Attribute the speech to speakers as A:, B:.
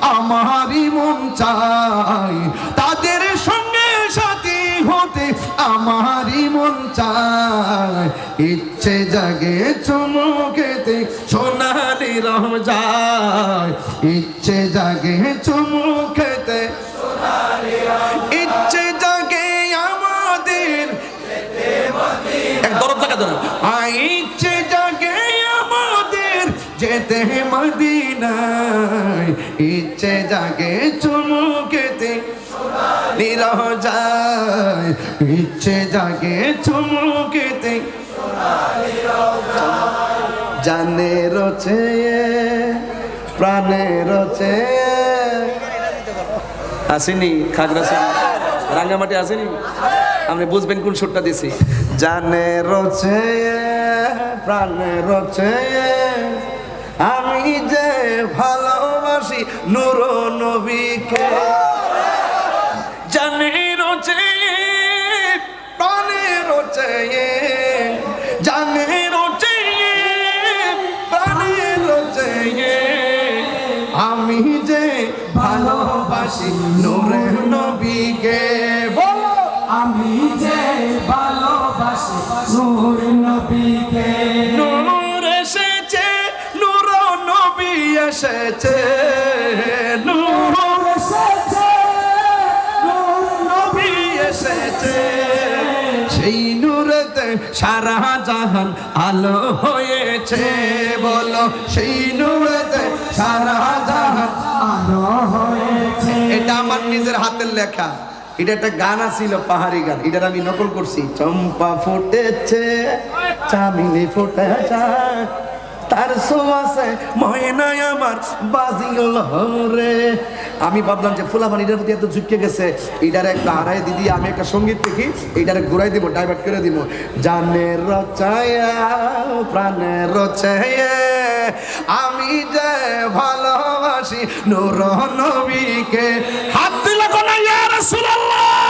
A: আমারই মন চাই। তাদের সঙ্গে সাথী হতে আমারই মন চাই। ইচ্ছে জাগে চমকেতে সোনালি যায়। ইচ্ছে জাগে চমকেতে ইচ্ছে জাগে আমাদের। দরদ ধরো। আমাদের যেতে মদিনায়, ইচ্ছে জাগে চুমুকেতে। নিরহ যায়, ইচ্ছে জাগে চুমুকেতে। জানে রচে, প্রাণে রচে। আসেনি, খাগড়া সিং রাঙ্গামাটি আসেনি? আপনি বুঝবেন কোন সুরটা দিছি। জানে রচে, প্রাণে রচে। নূর নবীকে। জানে রচে প্রাণে রচে জানে রচে প্রাণে রচে আমি যে ভালোবাসি নূরে নবীকে, বলো।
B: আমি যে ভালোবাসি নূর নবীকে।
A: নূর এসেছে, নূর নবী এসেছে। নূর
B: এসেছে
A: সেই নূরেতে সারা জাহান আলো হয়েছে বলো সেই নূরেতে সারা জাহান
B: আলো হয়েছে
A: এটা আমার নিজের হাতের লেখা। এটা একটা গান ছিল পাহাড়ি গান। এটার আমি নকল করছি। চম্পা ফুটেছে চামিলি ফুটেছে তার সোয়াসে ময়নায় আমার বাজিল হরে আমি ভাবলাম যে ফুলাফান এটার প্রতি এত ঝুঁকে গেছে এটার একটা হারাই দিদি আমি একটা সংগীত দেখি এটারে ঘুরাই দিব ডাইভার্ট করে দিব। জানের রচায়া, প্রাণের রচায়া, আমি যে ভালোবাসি নূর নবীকে হাত দিল কোন ইয়া রাসূলুল্লাহ।